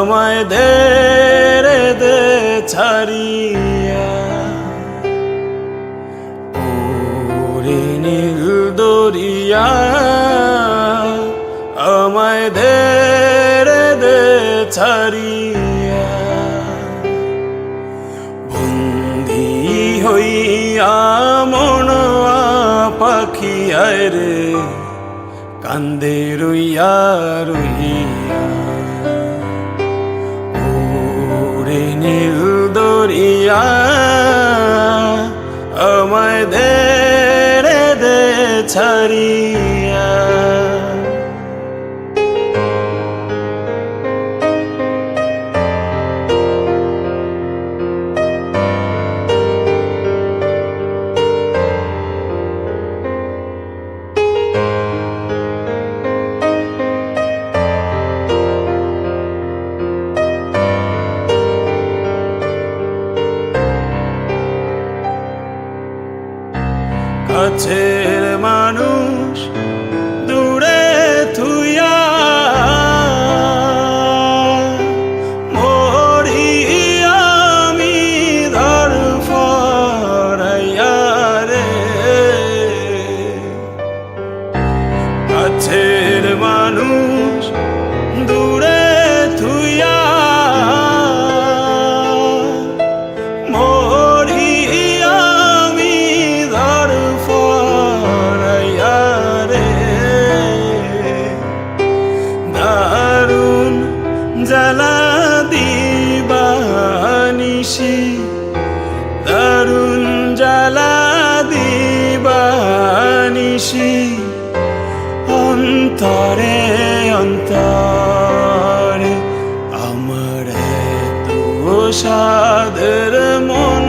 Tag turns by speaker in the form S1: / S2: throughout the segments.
S1: আমায় দে দে ছাড়িয়া। দরিয়া আমায় দে রে দে ছাড়িয়া। বন্দি হইয়া মনোয়া পাখি রে, কান্দে রইয়া রইয়া ওরে নীল দরিয়া আমায় দে ছাড়িয়া কাছের মানুষ দূরে থুইয়া মরি আমি ধর ফরাইয়া রে। কাছের মানুষ সাদের মন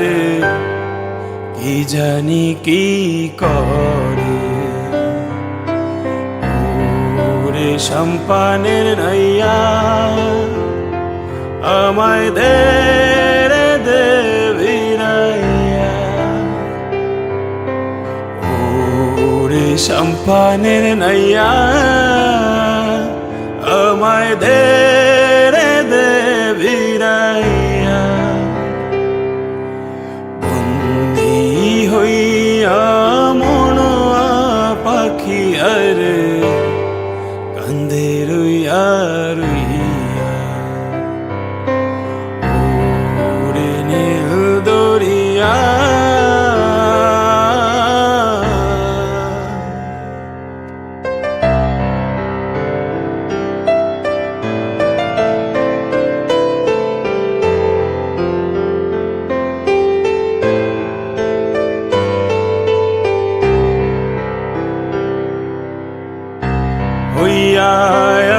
S1: রে, কি জানি কি করে? ওরে সম্পানের নাইয়া আমায় দে রে সম্পানের নাইয়া আমায় দে রে দে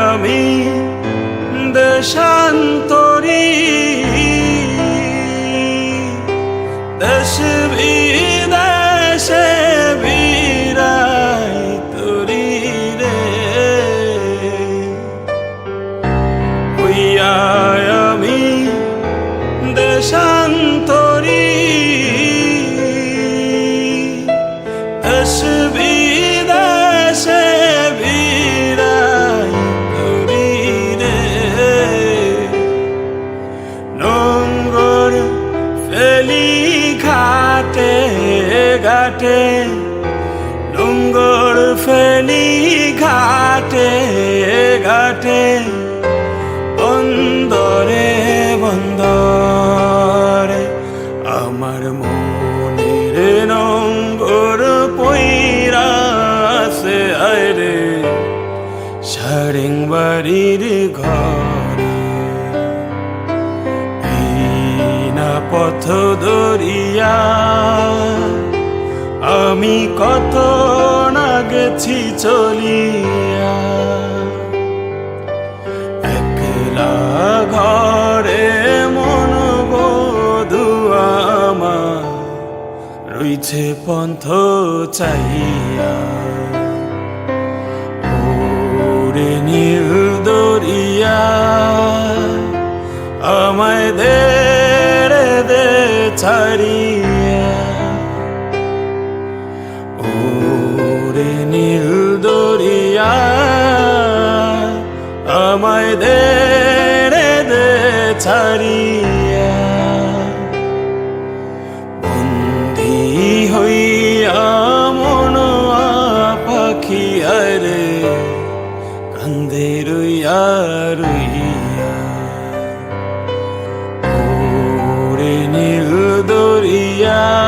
S1: আমি দেশান্তরী ঘাটে ঘাটে, বন্দরে বন্দরে আমার মনের নম্বর পইরাছে আরে সারেং বাড়ির ঘরে। না পথ দরিয়া আমি কত গেছি চলিয়া। একলা ঘরে মন বধুয়ামা রইছে পন্থ চাইয়া ওরে নীল দরিয়া, আমায় দে রে দে ছাড়িয়া। বেনিল দরিয়া আমায় দে রে দে ছাড়িয়া। বন্দি হইয়া মন পাখি, আরে কান্দে রইয়া রইয়া। নীল দরিয়া